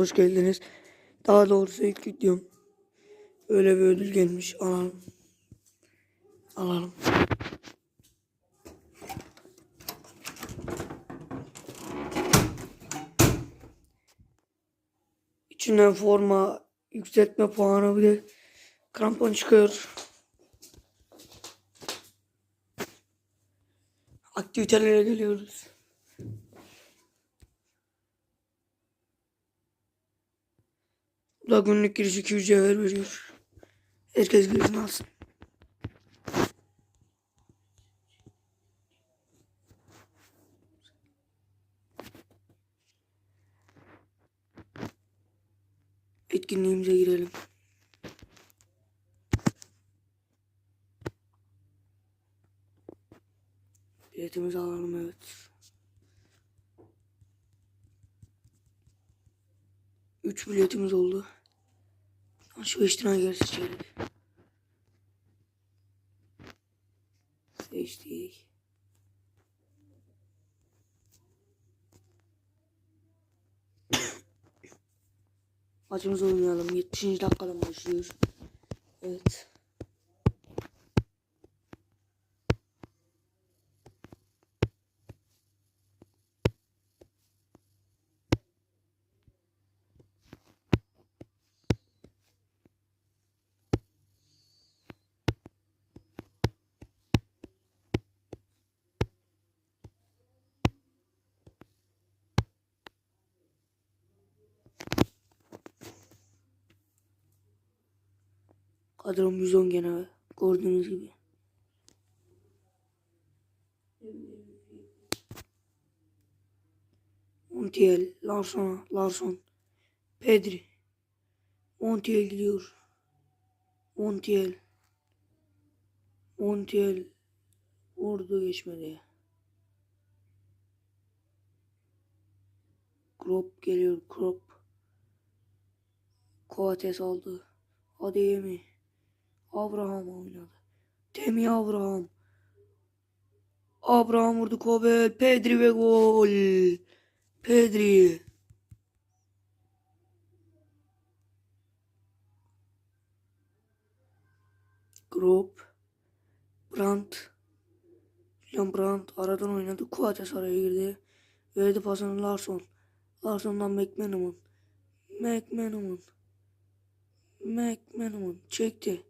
hoş geldiniz. Daha doğrusu ilk videom. Öyle bir ödül gelmiş. Alalım. Alalım. İçinden forma, yükseltme puanı bir de krampon çıkıyor. Aktivitelere geliyoruz. Bu da günlük giriş 200 cevher veriyor. Herkes girsin alsın. Etkinliğimize girelim. Biletimizi alalım evet. Üç biletimiz oldu. Şu beş tane geri seçelim. Seçtik. Maçımızı oynayalım. 70. dakikadan başlıyor. Evet. Kadrom 110 gene gördüğünüz gibi. Montiel, Larson, Larson, Pedri. Montiel gidiyor. Montiel. Montiel vurdu geçmedi. Krop geliyor Krop. Kovates aldı. Adeyemi. Abraham oynadı. Temi Abraham. Abraham vurdu Kobel. Pedri ve gol. Pedri. Grop. Brandt. Julian Brandt aradan oynadı. Kuates araya girdi. Verdi pasını Larson. Larson'dan McManaman. McManaman. McManaman çekti.